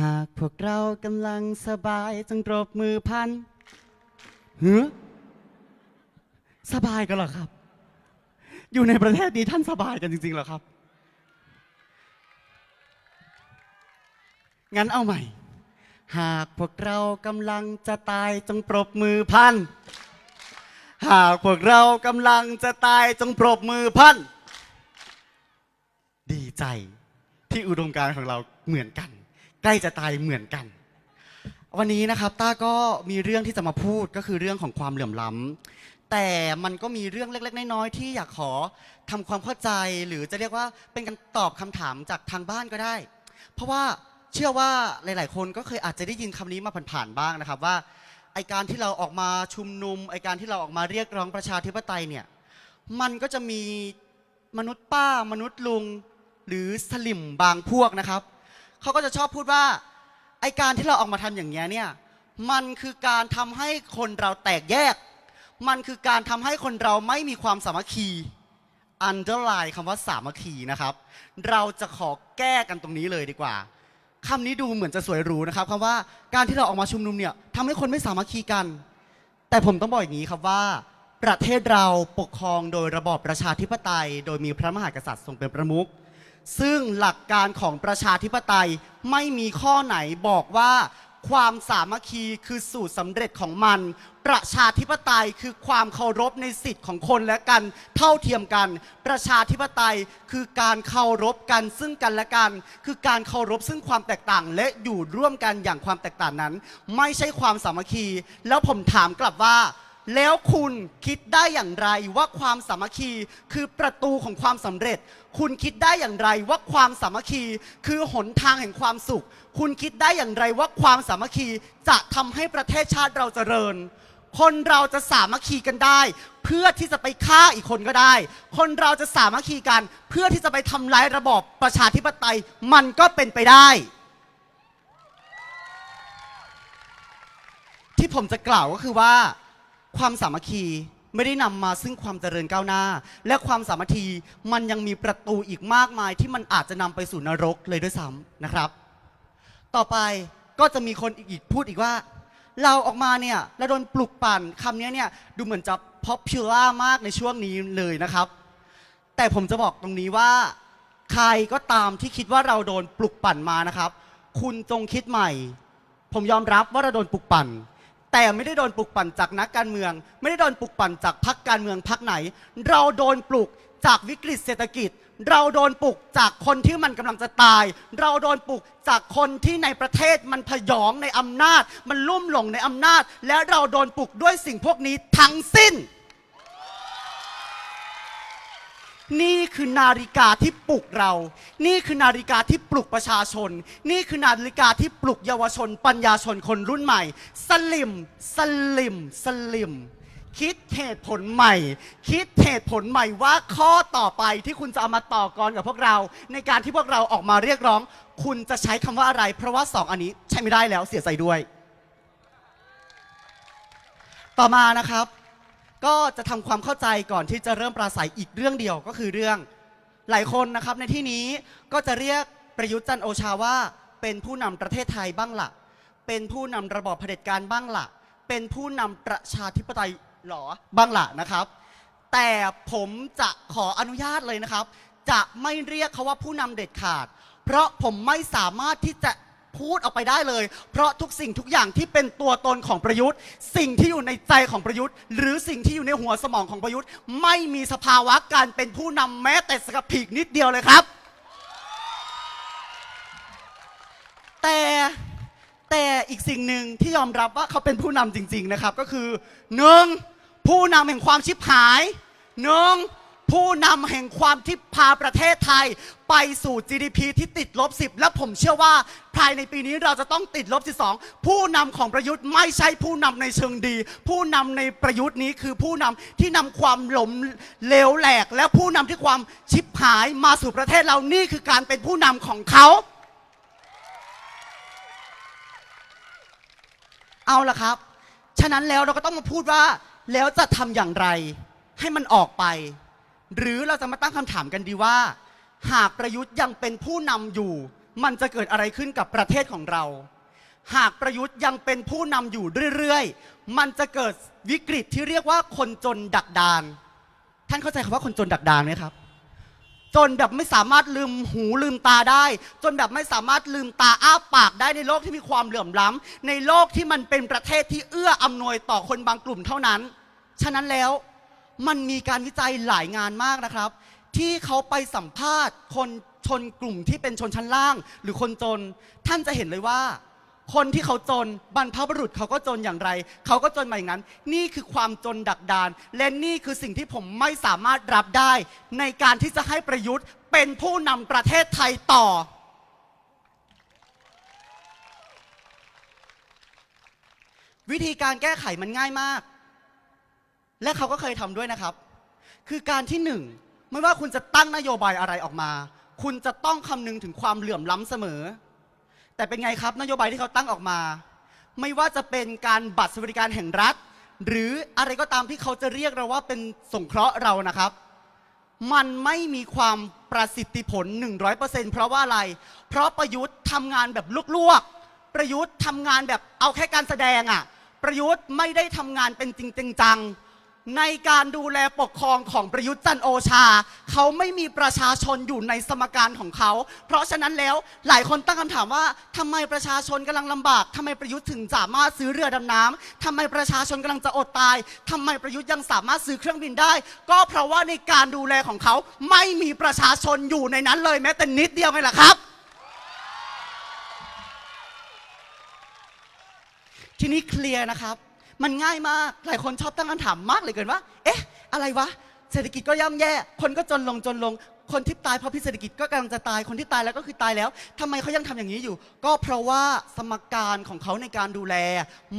หากพวกเรากำลังสบายจงปรบมือพันเฮ้อสบายกันเหรอครับ อยู่ในประเทศนี้ท่านสบายกันจริงๆเหรอครับ งั้นเอาใหม่ หากพวกเรากำลังจะตายจงปรบมือพัน หากพวกเรากำลังจะตายจงปรบมือพัน ดีใจที่อุดมการณ์ของเราเหมือนกัน ล้จะตายเหมือนกัน วันนี้นะครับต้าก็มีเรื่องที่จะมาพูดก็คือเรื่องของความเหลื่อมล้ำแต่มันก็มีเรื่องเล็ก ๆ น้อยๆที่อยากขอทำความเข้าใจหรือจะเรียกว่าเป็นการตอบคำถามจากทางบ้านก็ได้ เพราะว่าเชื่อว่าหลาย ๆ คนก็เคยอาจจะได้ยินคำนี้มาผ่านๆบ้างนะครับว่าไอการที่เราออกมาชุมนุมไอการที่เราออกมาเรียกร้องประชาธิปไตยเนี่ยมันก็จะมีมนุษย์ป้ามนุษย์ลุงหรือสลิมบางพวกนะครับ เขาก็จะชอบพูดว่าไอการที่เราออกมาทำอย่างนี้ยเนี่ยมันคือการทำให้คนเราแตกแยก มันคือการทำให้คนเราไม่มีความสามัคคี underline คำว่าสามัคคีนะครับ เราจะขอแก้กันตรงนี้เลยดีกว่าคำนี้ดูเหมือนจะสวยหรูนะครับคำว่าการที่เราออกมาชุมนุมเนี่ยทำให้คนไม่สามัคคีกัน แต่ผมต้องบอกอย่างนี้ครับว่า ประเทศเราปกครองโดยระบอบประชาธิปไตย โดยมีพระมหากษัตริย์ทรงเป็นประมุข ซึ่งหลักการของประชาธิปไตยไม่มีข้อไหนบอกว่า ความสามัคคีคือสูตรสำเร็จของมัน ประชาธิปไตยคือความเคารพในสิทธิ์ของคนและกันเท่าเทียมกัน ประชาธิปไตยคือการเคารพกันซึ่งกันและกัน คือการเคารพซึ่งความแตกต่าง และอยู่ร่วมกันอย่างความแตกต่างนั้น ไม่ใช่ความสามัคคี แล้วผมถามกลับว่า แล้วคุณคิดได้อย่างไรว่าความสามัคคีคือประตูของความสำเร็จ คุณคิดได้อย่างไรว่าความสามัคคีคือหนทางแห่งความสุข คุณคิดได้อย่างไรว่าความสามัคคีจะทำให้ประเทศชาติเราเจริญ คนเราจะสามัคคีกันได้ เพื่อที่จะไปฆ่าอีกคนก็ได้ คนเราจะสามัคคีกัน เพื่อที่จะไปทำลายระบอบประชาธิปไตยมันก็เป็นไปได้ที่ผมจะกล่าวก็คือว่า ความสามัคคีไม่ได้นำมาซึ่งความเจริญก้าวหน้า และความสามัคคีมันยังมีประตูอีกมากมายที่มันอาจจะนำไปสู่นรกเลยด้วยซ้ำนะครับ ต่อไปก็จะมีคนอีกพูดอีกว่า เราออกมาเนี่ยเราโดนปลุกปั่นคำนี้เนี่ยดูเหมือนจะ popular มากในช่วงนี้เลยนะครับ แต่ผมจะบอกตรงนี้ว่า ใครก็ตามที่คิดว่าเราโดนปลุกปั่นมานะครับ คุณจงคิดใหม่ ผมยอมรับว่าเราโดนปลุกปั่น แต่ไม่ได้โดนปลุกปั่นจากนักการเมือง ไม่ได้โดนปลุกปั่นจากพักการเมืองพักไหน เราโดนปลุกจากวิกฤตเศรษฐกิจ เราโดนปลุกจากคนที่มันกำลังจะตาย เราโดนปลุกจากคนที่ในประเทศมันพยองในอำนาจ มันลุ่มหลงในอำนาจ และเราโดนปลุกด้วยสิ่งพวกนี้ทั้งสิ้น นี่คือนาฬิกาที่ปลุกเรา นี่คือนาฬิกาที่ปลุกประชาชน นี่คือนาฬิกาที่ปลุกเยาวชน ปัญญาชนคนรุ่นใหม่ สลิม สลิม สลิม คิดเหตุผลใหม่ คิดเหตุผลใหม่ว่าข้อต่อไปที่คุณจะเอามาต่อกรกับพวกเรา ในการที่พวกเราออกมาเรียกร้อง คุณจะใช้คำว่าอะไร เพราะว่าสองอันนี้ใช้ไม่ได้แล้วเสียใจด้วย ต่อมานะครับ ก็จะทำความเข้าใจก่อนที่จะเริ่มปราศัยอีกเรื่องเดียวก็คือเรื่อง หลายคนนะครับในที่นี้ก็จะเรียกประยุทธ์จันทร์โอชาว่า เป็นผู้นำประเทศไทยบ้างละเป็นผู้นำระบอบเผด็จการบ้างละเป็นผู้นำประชาธิปไตยหรอบ้างละนะครับ แต่ผมจะขออนุญาตเลยนะครับ จะไม่เรียกเขาว่าผู้นำเด็ดขาด เพราะผมไม่สามารถที่จะ พูดออกไปได้เลย เพราะทุกสิ่งทุกอย่างที่เป็นตัวตนของประยุทธ์ สิ่งที่อยู่ในใจของประยุทธ์ หรือสิ่งที่อยู่ในหัวสมองของประยุทธ์ ไม่มีสภาวะการเป็นผู้นำแม้แต่สกผีกนิดเดียวเลยครับ แต่แต่อีกสิ่งหนึ่งที่ยอมรับว่าเขาเป็นผู้นำจริง ๆนะครับ ก็คือหนึ่งผู้นำแห่งความชิบหายหนึ่ง ผู้นำแห่งความที่พาประเทศไทย ไปสู่ GDP ที่ติดลบ 10 และผมเชื่อว่าภายในปีนี้เราจะต้องติดลบ 12 ผู้นำของประยุทธ์ไม่ใช่ผู้นำในเชิงดี ผู้นำในประยุทธ์นี้คือผู้นำที่นำความหลมเหลวแหลก และผู้นำที่ความชิบหายมาสู่ประเทศเรานี่คือการเป็นผู้นำของเขาเอาละครับ ฉะนั้นแล้วเราก็ต้องมาพูดว่าแล้วจะทำอย่างไรให้มันออกไป หรือเราจะมาตั้งคำถามกันดีว่า หากประยุทธ์ยังเป็นผู้นำอยู่ มันจะเกิดอะไรขึ้นกับประเทศของเรา หากประยุทธ์ยังเป็นผู้นำอยู่เรื่อยๆ มันจะเกิดวิกฤตที่เรียกว่าคนจนดักดาน ท่านเข้าใจคำว่าคนจนดักดานไหมครับ จนแบบไม่สามารถลืมหูลืมตาได้ จนแบบไม่สามารถลืมตาอ้าปากได้ในโลกที่มีความเหลื่อมล้ำในโลกที่มันเป็นประเทศที่เอื้ออำนวยต่อคนบางกลุ่มเท่านั้น ฉะนั้นแล้ว มันมีการวิจัยหลายงานมากนะครับ ที่เขาไปสัมภาษณ์ คนชนกลุ่มที่เป็นชนชั้นล่าง หรือคนจน ท่านจะเห็นเลยว่า คนที่เขาจนบรรพบุรุษเขาก็จนอย่างไร เขาก็จนมาอย่างนั้น นี่คือความจนดักดาน และนี่คือสิ่งที่ผมไม่สามารถรับได้ ในการที่จะให้ประยุทธ์เป็นผู้นำประเทศไทยต่อวิธีการแก้ไขมันง่ายมาก และเขาก็เคยทำด้วยนะครับ คือการที่หนึ่งไม่ว่าคุณจะตั้งนโยบายอะไรออกมา คุณจะต้องคำนึงถึงความเหลื่อมล้ำเสมอ แต่เป็นไงครับนโยบายที่เขาตั้งออกมา ไม่ว่าจะเป็นการบัตรสวัสดิการแห่งรัฐ หรืออะไรก็ตามที่เขาจะเรียกเราว่าเป็นสงเคราะห์เรานะครับ มันไม่มีความประสิทธิผล 100%เพราะว่าอะไร เพราะประยุทธ์ทำงานแบบลวกๆ ประยุทธ์ทำงานแบบเอาแค่การแสดงอะ่ะ ประยุทธ์ไม่ได้ทำงานเป็นจริงจังๆ ในการดูแลปกครองของประยุทธ์จันโอชา เขาไม่มีประชาชนอยู่ในสมการของเขา เพราะฉะนั้นแล้วหลายคนตั้งคำถามว่าทำไมประชาชนกำลังลำบากทำไมประยุทธ์ถึงสามารถซื้อเรือดำน้ำทำไมประชาชนกำลังจะอดตายทำไมประยุทธ์ยังสามารถซื้อเครื่องบินได้ ก็เพราะว่าในการดูแลของเขาไม่มีประชาชนอยู่ในนั้นเลยแม้แต่นิดเดียวไงล่ะครับทีนี้เคลียร์นะครับ มันง่ายมาก หลายคนชอบตั้งคำถามมากเลยเกินว่า เอ๊ะ อะไรวะ เศรษฐกิจก็ย่ำแย่ คนก็จนลงจนลง คนที่ตายเพราะพิษเศรษฐกิจก็กำลังจะตาย คนที่ตายแล้วก็คือตายแล้วทำไมเขายังทำอย่างนี้อยู่ ก็เพราะว่าสมการของเขาในการดูแล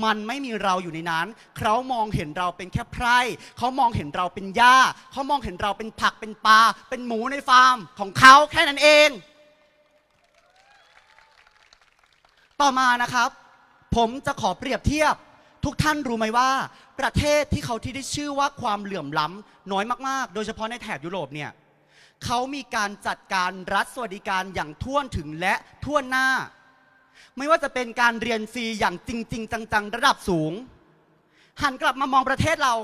มันไม่มีเราอยู่ในนั้น เขามองเห็นเราเป็นแค่ไพร่ เขามองเห็นเราเป็นหญ้า เขามองเห็นเราเป็นผัก เป็นปลา เป็นหมูในฟาร์มของเขาแค่นั้นเอง ต่อมานะครับ ผมจะขอเปรียบเทียบ ทุกท่านรู้ไหมว่า ประเทศที่เขาที่ได้ชื่อว่าความเหลื่อมล้ำน้อยมาก ๆ โดยเฉพาะในแถบยุโรปเนี่ยเขามีการจัดการรัฐสวัสดิการอย่างท่วนถึงและท่วนหน้า ไม่ว่าจะเป็นการเรียนฟรีอย่างจริง ๆ จัง ๆ ระดับสูง หันกลับมามองประเทศเรา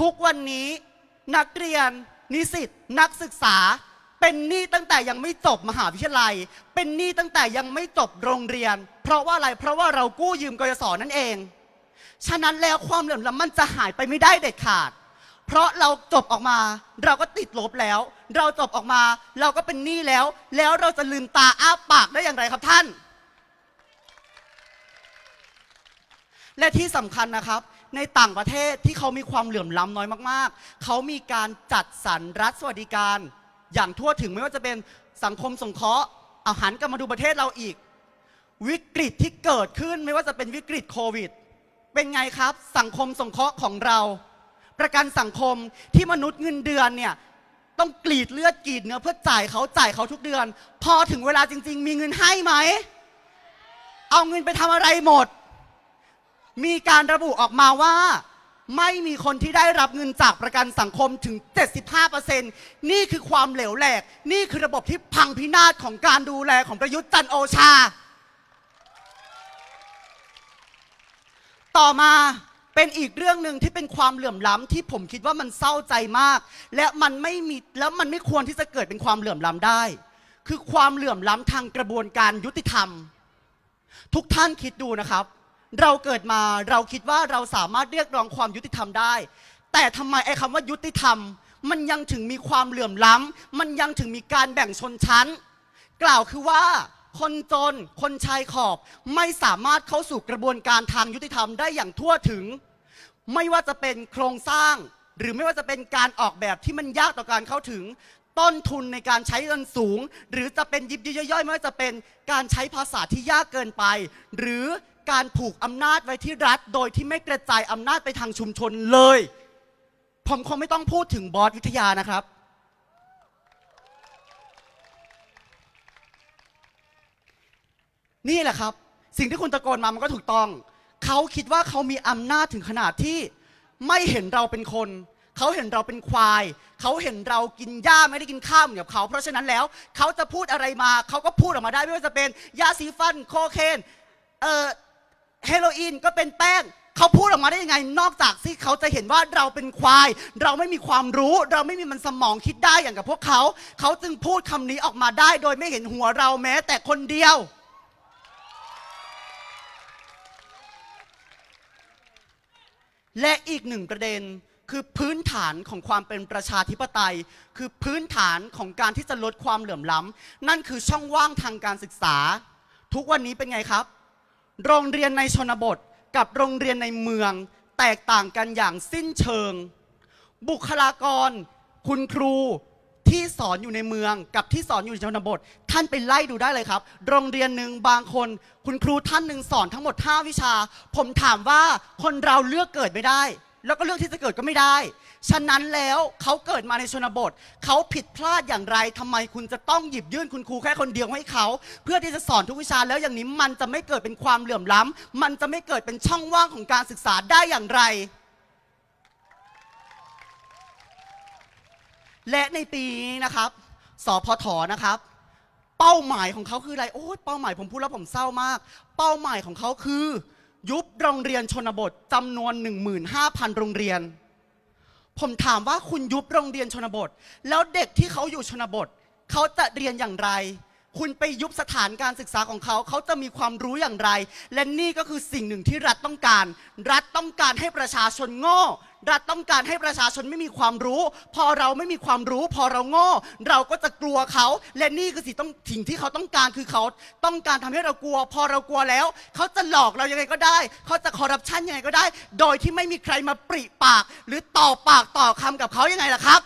ทุกวันนี้นักเรียน นิสิตนักศึกษาเป็นหนี้ตั้งแต่ยังไม่จบมหาวิทยาลัย เป็นหนี้ตั้งแต่ยังไม่จบโรงเรียน เพราะว่าอะไร เพราะว่าเรากู้ยืมกยศนั่นเอง ฉะนั้นแล้วความเหลื่อมล้ำมันจะหายไปไม่ได้เด็ดขาด เพราะเราจบออกมา เราก็ติดลบแล้ว เราจบออกมา เราก็เป็นหนี้แล้ว แล้วเราจะลืมตาอ้าปากได้อย่างไรครับท่าน และที่สำคัญนะครับ ในต่างประเทศที่เขามีความเหลื่อมล้ำน้อยมาก ๆ เขามีการจัดสรรรัฐสวัสดิการ อย่างทั่วถึงไม่ว่าจะเป็นสังคมสงเคราะห์เอาหันกลับมาดูประเทศเราอีก วิกฤตที่เกิดขึ้นไม่ว่าจะเป็นวิกฤตโควิด เป็นไงครับสังคมสงเคราะห์ของเรา ประกันสังคมที่มนุษย์เงินเดือนเนี่ยต้องกรีดเลือดกรีดเนื้อเพื่อจ่ายเขาจ่ายเขาทุกเดือน พอถึงเวลาจริง ๆ มีเงินให้ไหม เอาเงินไปทำอะไรหมด มีการระบุออกมาว่า ไม่มีคนที่ได้รับเงินจากประกันสังคมถึง 75%นี่คือความเหลวแหลก นี่คือระบบที่พังพินาศของการดูแลของประยุทธ์จันโอชา ต่อมาเป็นอีกเรื่องหนึ่งที่เป็นความเหลื่อมล้ำที่ผมคิดว่ามันเศร้าใจมาก และมันไม่มีแล้วมันไม่ควรที่จะเกิดเป็นความเหลื่อมล้ำได้ คือความเหลื่อมล้ำทางกระบวนการยุติธรรม ทุกท่านคิดดูนะครับ เราเกิดมาเราคิดว่าเราสามารถเรียกร้องความยุติธรรมได้ แต่ทำไมไอ้คำว่ายุติธรรม มันยังถึงมีความเหลื่อมล้ำมันยังถึงมีการแบ่งชนชั้น กล่าวคือว่า คนจน คนชายขอบไม่สามารถเข้าสู่กระบวนการทางยุติธรรมได้อย่างทั่วถึง ไม่ว่าจะเป็นโครงสร้าง หรือไม่ว่าจะเป็นการออกแบบที่มันยากต่อการเข้าถึง ต้นทุนในการใช้เงินสูง หรือจะเป็นยิบยิย่อยๆไม่ว่าจะเป็นการใช้ภาษาที่ยากเกินไป หรือการผูกอำนาจไว้ที่รัฐ โดยที่ไม่กระจายอำนาจไปทางชุมชนเลย ผมคงไม่ต้องพูดถึงบอสวิทยานะครับ นี่แหละครับ สิ่งที่คุณตะโกนมามันก็ถูกต้อง เขาคิดว่าเขามีอำนาจถึงขนาดที่ไม่เห็นเราเป็นคน เขาเห็นเราเป็นควาย เขาเห็นเรากินหญ้าไม่ได้กินข้าวเหมือนกับเขา เพราะฉะนั้นแล้วเขาจะพูดอะไรมา เขาก็พูดออกมาได้ไม่ว่าจะเป็นยาสีฟันโคเคนเอ่อเฮโรอีนก็เป็นแป้งเขาพูดออกมาได้ยังไง นอกจากที่เขาจะเห็นว่าเราเป็นควาย เราไม่มีความรู้ เราไม่มีมันสมองคิดได้อย่างกับพวกเขา เขาจึงพูดคำนี้ออกมาได้ โดยไม่เห็นหัวเราแม้แต่คนเดียว และอีกหนึ่งประเด็นคือพื้นฐานของความเป็นประชาธิปไตย คือพื้นฐานของการที่จะลดความเหลื่อมล้ำนั่นคือช่องว่างทางการศึกษา ทุกวันนี้เป็นไงครับ โรงเรียนในชนบทกับโรงเรียนในเมืองแตกต่างกันอย่างสิ้นเชิง บุคลากร คุณครู ที่สอนอยู่ในเมืองกับที่สอนอยู่ในชนบท ท่านไปไล่ดูได้เลยครับ โรงเรียนหนึ่งบางคน คุณครูท่านหนึ่งสอนทั้งหมด 5 วิชา ผมถามว่าคนเราเลือกเกิดไม่ได้ แล้วก็เลือกที่จะเกิดก็ไม่ได้ ฉะนั้นแล้วเขาเกิดมาในชนบท เขาผิดพลาดอย่างไรทำไมคุณจะต้องหยิบยื่นคุณครูแค่คนเดียวให้เขา เพื่อที่จะสอนทุกวิชาแล้วอย่างนี้มันจะไม่เกิดเป็นความเหลื่อมล้ำมันจะไม่เกิดเป็นช่องว่างของการศึกษาได้อย่างไร และในปีนี้นะครับสพทนะครับ เป้าหมายของเขาคืออะไรโอ้ยเป้าหมายผมพูดแล้วผมเศร้ามาก เป้าหมายของเขาคือ ยุบโรงเรียนชนบทจำนวน 15,000 โรงเรียน ผมถามว่าคุณยุบโรงเรียนชนบท แล้วเด็กที่เขาอยู่ชนบท เขาจะเรียนอย่างไร คุณไปยุบสถานการศึกษาของเขา เขาจะมีความรู้อย่างไร และนี่ก็คือสิ่งหนึ่งที่รัฐต้องการ รัฐต้องการให้ประชาชนโง่ รัฐต้องการให้ประชาชนไม่มีความรู้ พอเราไม่มีความรู้พอเราโง่เราก็จะกลัวเขา และนี่คือสิ่งต้องสิ่งที่เขาต้องการคือเขาต้องการทำให้เรากลัว พอเรากลัวแล้ว เขาจะหลอกเรายังไงก็ได้ เขาจะคอร์รัปชันยังไงก็ได้ โดยที่ไม่มีใครมาปริปาก หรือต่อปากต่อคำกับเขายังไงล่ะครับ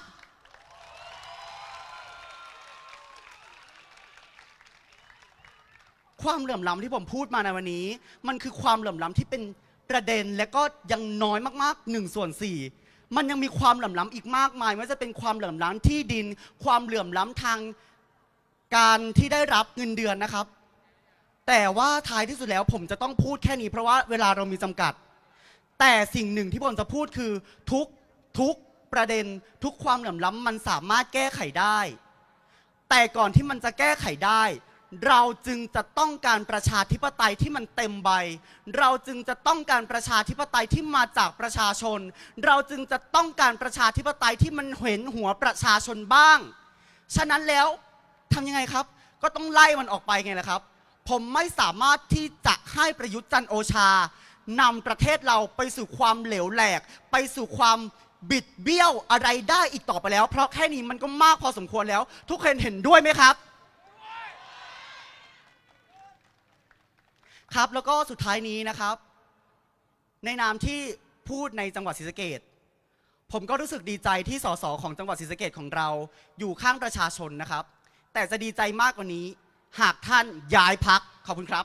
ความเหลื่อมล้ำที่ผมพูดมาในวันนี้ มันคือความเหลื่อมล้ำที่เป็น ประเด็นและก็ยังน้อยมากๆ1ส่วน4มันยังมีความเหลื่อมล้ำอีกมากมายไม่ว่าจะเป็นความเหลื่อมล้ำที่ดิน ความเหลื่อมล้ำทางการที่ได้รับเงินเดือนนะครับ แต่ว่าท้ายที่สุดแล้วผมจะต้องพูดแค่นี้เพราะว่าเวลาเรามีจำกัด แต่สิ่งหนึ่งที่ผมจะพูดคือทุกทุกประเด็นทุกความเหลื่อมล้ำมันสามารถแก้ไขได้ แต่ก่อนที่มันจะแก้ไขได้ เราจึงจะต้องการประชาธิปไตยที่มันเต็มใบ เราจึงจะต้องการประชาธิปไตยที่มาจากประชาชน เราจึงจะต้องการประชาธิปไตยที่มันเห็นหัวประชาชนบ้าง ฉะนั้นแล้วทำยังไงครับ ก็ต้องไล่มันออกไปไงล่ะครับ ผมไม่สามารถที่จะให้ประยุทธ์จันโอชานำประเทศเราไปสู่ความเหลวแหลก ไปสู่ความบิดเบี้ยวอะไรได้อีกต่อไปแล้ว เพราะแค่นี้มันก็มากพอสมควรแล้ว ทุกคนเห็นด้วยไหมครับ ครับ แล้วก็สุดท้ายนี้นะครับ ในนามที่พูดในจังหวัดศรีสะเกดผมก็รู้สึกดีใจที่สสของจังหวัดศรีสะเกดของเรา อยู่ข้างประชาชนนะครับ แต่จะดีใจมากกว่านี้ หากท่านย้ายพักขอบคุณครับ